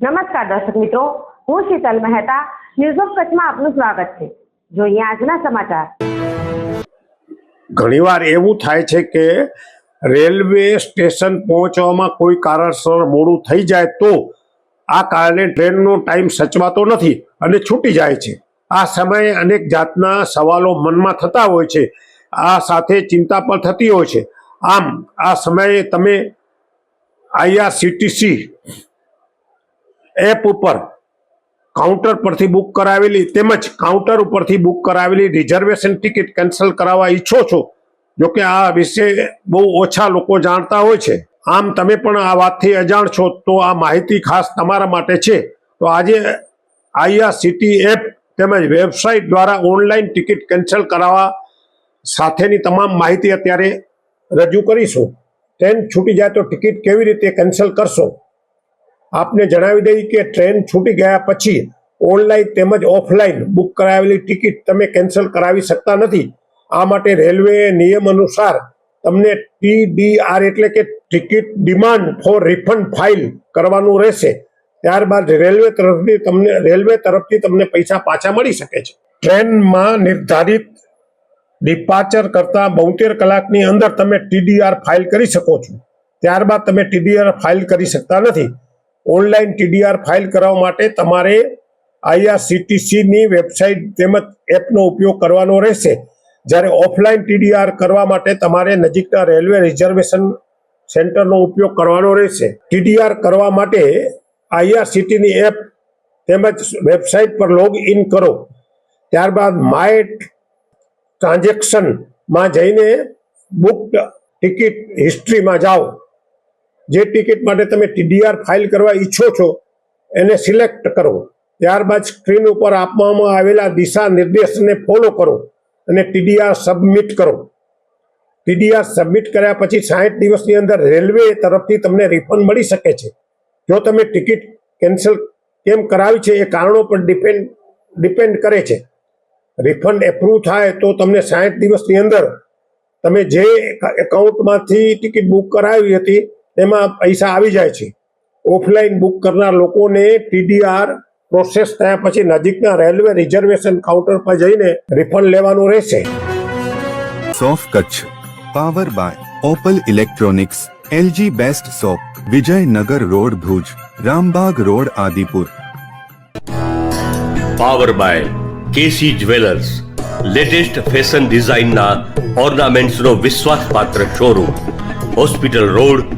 નમસ્કાર દર્શક મિત્રો, હું શીતલ મહેતા ન્યૂઝ ઓફ કચ્છમાં આપનું સ્વાગત છે. જોઈએ આજના સમાચાર. ઘણીવાર એવું થાય છે કે રેલવે સ્ટેશન પહોંચવામાં કોઈ કારણસર મોડું થઈ જાય તો આ કારણે ટ્રેનનો ટાઈમ સચવાતો નથી અને છૂટી જાય છે. આ સમયે અનેક જાતના સવાલો મનમાં થતા હોય છે. આ સાથે ચિંતા પણ થતી હોય છે. આમ, આ સમયે તમે આઈઆરસીટીસી એપ ઉપર કાઉન્ટર પરથી બુક કરાવેલી તેમજ કાઉન્ટર ઉપરથી બુક કરાવેલી રિઝર્વેશન ટિકિટ કેન્સલ કરાવવા ઈચ્છો છો જો કે આ વિશે બહુ ઓછા લોકો જાણતા હોય છે. આમ તમે પણ આ વાતથી અજાણ છો તો આ માહિતી ખાસ તમારા માટે છે. તો આજે આઈઆરસીટી એપ તેમજ વેબસાઇટ દ્વારા ઓનલાઈન ટિકિટ કેન્સલ કરાવવા સાથેની તમામ માહિતી અત્યારે રજૂ કરીશું. ટ્રેન છૂટી જાય તો ટિકિટ કેવી રીતે કેન્સલ કરશો? આપને જણાવી દઈએ કે ટ્રેન છૂટી ગયા પછી ઓનલાઈન તેમજ ઓફલાઈન બુક કરાવેલી ટિકિટ તમે કેન્સલ કરાવી શકતા નથી. આ માટે રેલવે નિયમ અનુસાર તમને ટીડીઆર એટલે કે ticket demand for refund file કરવાનું રહેશે. ત્યારબાદ રેલવે તરફથી તમને, રેલવે તરફથી તમને પૈસા પાછા મળી શકે છે. ટ્રેનમાં નિર્ધારિત ડિપાર્ચર કરતાં બોતેર કલાકની અંદર તમે ટીડીઆર ફાઇલ કરી શકો છો. ત્યારબાદ તમે ટીડીઆર ફાઇલ કરી શકતા નથી. ઓનલાઈન ટીડીઆર ફાઇલ કરવા માટે તમારે આઈઆરસીટીસીની વેબસાઇટ તેમજ એપનો ઉપયોગ કરવાનો રહેશે. જ્યારે ઓફલાઈન ટીડીઆર કરવા માટે તમારે નજીકના રેલવે રિઝર્વેશન સેન્ટરનો ઉપયોગ કરવાનો રહેશે. ટીડીઆર કરવા માટે આઈઆરસીટીની એપ તેમજ વેબસાઇટ પર લોગ ઇન કરો. ત્યારબાદ માય ટ્રાન્ઝેક્શનમાં જઈને બુક ટિકિટ હિસ્ટ્રીમાં જાઓ. જે ટિકિટ માટે તમે ટીડીઆર ફાઇલ કરવા ઈચ્છો છો, એને સિલેક્ટ કરો. ત્યારબાદ સ્ક્રીન ઉપર આપવામાં આવેલા દિશા નિર્દેશને ફોલો કરો અને ટીડીઆર સબમિટ કરો. ટીડીઆર સબમિટ કર્યા પછી સાઠ દિવસની અંદર રેલવે તરફથી તમને રિફંડ મળી શકે છે. જો તમે ટિકિટ કેન્સલ કેમ કરાવી છે એ કારણો પર ડિપેન્ડ ડિપેન્ડ કરે છે. રિફંડ એપ્રુવ થાય તો તમને સાઠ દિવસની અંદર તમે જે એકાઉન્ટમાંથી ટિકિટ બુક કરાવી હતી એમાં પૈસા આવી જાય છે. ઓફલાઈન બુક કરનાર લોકોને ટીડીઆર પ્રોસેસ થયા પછી નજીકના રેલવે રિઝર્વેશન કાઉન્ટર પર જઈને રિફંડ લેવાનું રહેશે. સોફ Kutch power by Opal electronics LG best shop Vijaynagar road Bhuj Rambagh road Adipur. Power by KC jewellers latest fashion ડિઝાઇનના ઓર્નામેન્ટ્સનો વિશ્વાસપાત્ર શોરૂમ હોસ્પિટલ રોડ